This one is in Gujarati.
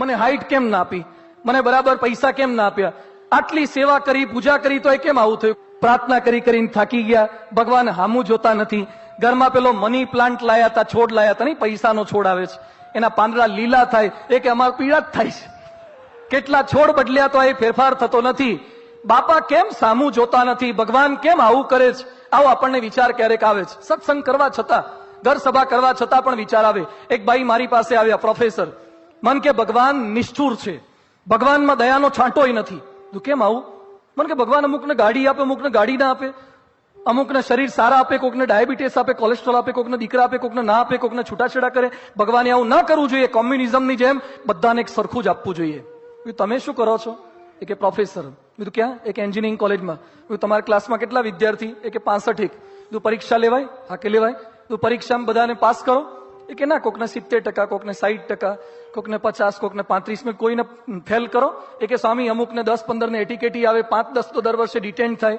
મને હાઈટ કેમ ના આપી? મને બરાબર પૈસા કેમ ના આપ્યા? આટલી સેવા કરી, પૂજા કરી તો એ કેમ આવું થયું? પ્રાર્થના કરી કરીને થાકી ગયા. ભગવાન હામું જોતા નથી. ઘરમાં પેલો મની પ્લાન્ટ લાયા હતા, છોડ લાયા હતા. નહીં, પૈસાનો છોડ આવે છે. એના પાંદડા લીલા થાય. એ કે અમારા પીળા જ થાય છે. કેટલા છોડ બદલ્યા તો એ ફેરફાર થતો નથી. બાપા કેમ સામું જોતા નથી? ભગવાન કેમ આવું કરે છે? આવો આપણને વિચાર ક્યારેક આવે છે. સત્સંગ કરવા છતાં, ઘર સભા કરવા છતાં પણ વિચાર આવે. એક ભાઈ મારી પાસે આવ્યા, પ્રોફેસર. મન કે ભગવાન નિષ્ઠુર છે. ભગવાનમાં દયાનો છાંટોય નથી. તું કેમ આવું? મન કે ભગવાન અમુકને ગાડી આપે અમુકને ગાડી ના આપે. અમુકને શરીર સારા આપે કોકને ડાયાબિટીસ આપે કોલેસ્ટ્રોલ આપે કોકને દીકરા આપે કોકને ના આપે કોકને છૂટાછેડા કરે. ભગવાને આવું ના કરવું જોઈએ. કોમ્યુનિઝમની જેમ બધાને એક સરખું જ આપવું જોઈએ. તમે શું કરો છો? એ કે પ્રોફેસર. કીધું ક્યાં? એક એન્જિનિયરિંગ કોલેજમાં. કીધું, તમારા ક્લાસમાં કેટલા વિદ્યાર્થી? એ કે પાસઠ એક. પરીક્ષા લેવાય? હા કે લેવાય? તું પરીક્ષામાં બધાને પાસ કરો. એ કે ના, કોકને સિત્તેર ટકા, કોકને સાહીઠ ટકા, કોકને પચાસ, કોકને પાંત્રીસ, મેં કોઈને ફેલ કરો. એ કે સ્વામી, અમુકને દસ પંદર ને એટીકેટી આવે, પાંચ, દસ તો દર વર્ષે ડિટેન્ડ થાય.